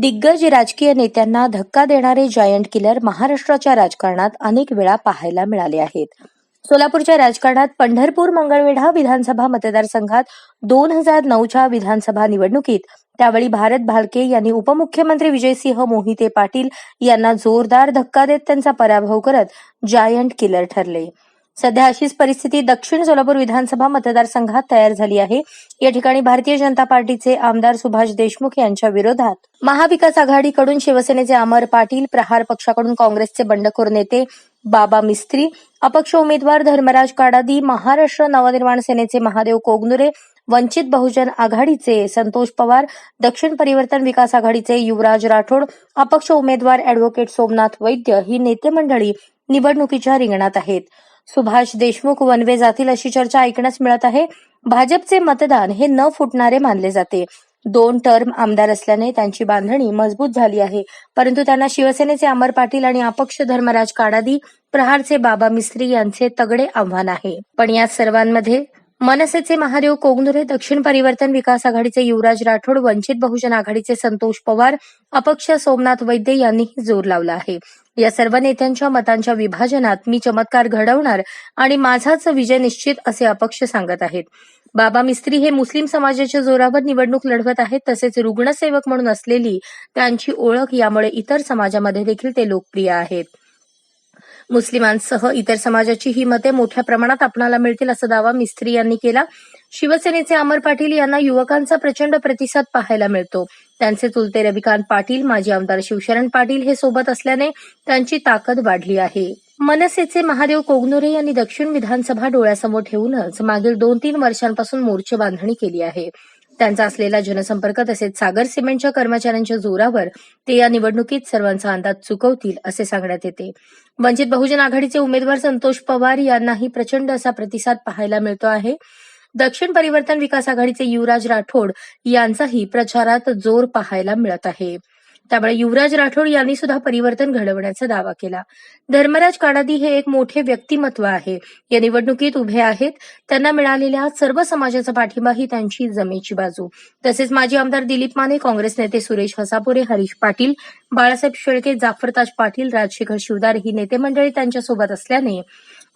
दिग्गज राजकीय नेत्यांना धक्का देणारे जायंट किलर महाराष्ट्राच्या राजकारणात अनेक वेळा पाहायला मिळाले आहेत. सोलापूरच्या राजकारणात पंढरपूर मंगळवेढा विधानसभा मतदारसंघात दोन हजार नऊच्या विधानसभा निवडणुकीत त्यावेळी भारत भालके यांनी उपमुख्यमंत्री विजयसिंह मोहिते पाटील यांना जोरदार धक्का देत त्यांचा पराभव करत जायंट किलर ठरले. सध्या अशीच परिस्थिती दक्षिण सोलापूर विधानसभा मतदारसंघात तयार झाली आहे. या ठिकाणी भारतीय जनता पार्टीचे आमदार सुभाष देशमुख यांच्या विरोधात महाविकास आघाडीकडून शिवसेनेचे अमर पाटील प्रहार पक्षाकडून काँग्रेसचे बंडखोर नेते बाबा मिस्त्री अपक्ष उमेदवार धर्मराज काडादी महाराष्ट्र नवनिर्माण सेनेचे महादेव कोगनुरे वंचित बहुजन आघाडीचे संतोष पवार दक्षिण परिवर्तन विकास आघाडीचे युवराज राठोड अपक्ष उमेदवार अॅडव्होकेट सोमनाथ वैद्य ही नेते मंडळी निवडणुकीच्या रिंगणात आहेत. सुभाष देशमुख वनवे जातील अशी चर्चा ऐकण्यास मिळत आहे. भाजपचे मतदान हे न फुटणारे मानले जाते. दोन टर्म आमदार असल्याने त्यांची बांधणी मजबूत झाली आहे. परंतु त्यांना शिवसेनेचे अमर पाटील आणि अपक्ष धर्मराज काडादी प्रहारचे बाबा मिस्त्री यांचे तगडे आव्हान आहे. पण या सर्वांमध्ये मनसेचे महादेव कोगनुरे दक्षिण परिवर्तन विकास आघाडीचे युवराज राठोड वंचित बहुजन आघाडीचे संतोष पवार अपक्ष सोमनाथ वैद्य यांनीही जोर लावला आहे. या सर्व नेत्यांच्या मतांच्या विभाजनात मी चमत्कार घडवणार आणि माझाच विजय निश्चित असे अपक्ष सांगत आहेत. बाबा मिस्त्री हे मुस्लिम समाजाच्या जोरावर निवडणूक लढवत आहेत तसेच रुग्णसेवक म्हणून असलेली त्यांची ओळख यामुळे इतर समाजामध्ये देखील ते लोकप्रिय आहेत. मुस्लिमांसह इतर समाजाची ही मते मोठ्या प्रमाणात आपणाला मिळतील असा दावा मिस्त्री यांनी केला. शिवसेनेचे अमर पाटील यांना युवकांचा प्रचंड प्रतिसाद पाहायला मिळतो. त्यांचे चुलते रविकांत पाटील माजी आमदार शिवशरण पाटील हे सोबत असल्याने त्यांची ताकद वाढली आहे. मनसेचे महादेव कोगनुरे यांनी दक्षिण विधानसभा डोळ्यासमोर ठेवूनच मागील दोन तीन वर्षांपासून मोर्चे बांधणी केली आहे. त्यांचा असलेला जनसंपर्क तसेच सागर सिमेंटच्या कर्मचाऱ्यांच्या जोरावर ते या निवडणुकीत सर्वांचा अंदाज चुकवतील असे सांगण्यात येते. वंचित बहुजन आघाडीचे उमेदवार संतोष पवार यांनाही प्रचंड असा प्रतिसाद पाहायला मिळतो आहे. दक्षिण परिवर्तन विकास आघाडीचे युवराज राठोड यांचाही प्रचारात जोर पाहायला मिळत आहे. त्यामुळे युवराज राठोड यांनी सुद्धा परिवर्तन घडवण्याचा दावा केला. धर्मराज काडादी हे एक मोठे व्यक्तिमत्व आहे. या निवडणुकीत उभे आहेत. त्यांना मिळालेल्या सर्व समाजाचा पाठिंबा ही त्यांची जमेची बाजू. तसेच माजी आमदार दिलीप माने काँग्रेस नेते सुरेश हसापुरे हरीश पाटील बाळासाहेब शेळके जाफरताज पाटील राजशेखर शिवदार ही नेते मंडळी त्यांच्यासोबत असल्याने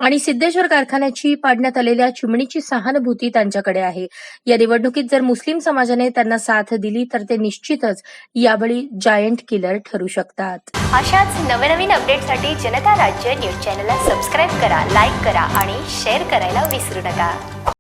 आणि सिद्धेश्वर कारखान्याची पाडण्यात आलेल्या चिमणीची सहानुभूती त्यांच्याकडे आहे. या निवडणुकीत जर मुस्लिम समाजाने त्यांना साथ दिली तर ते निश्चितच यावेळी जायंट किलर ठरू शकतात. अशाच नवनवीन अपडेटसाठी जनता राज्य न्यूज चॅनलला सबस्क्राईब करा लाईक करा आणि शेअर करायला विसरू नका.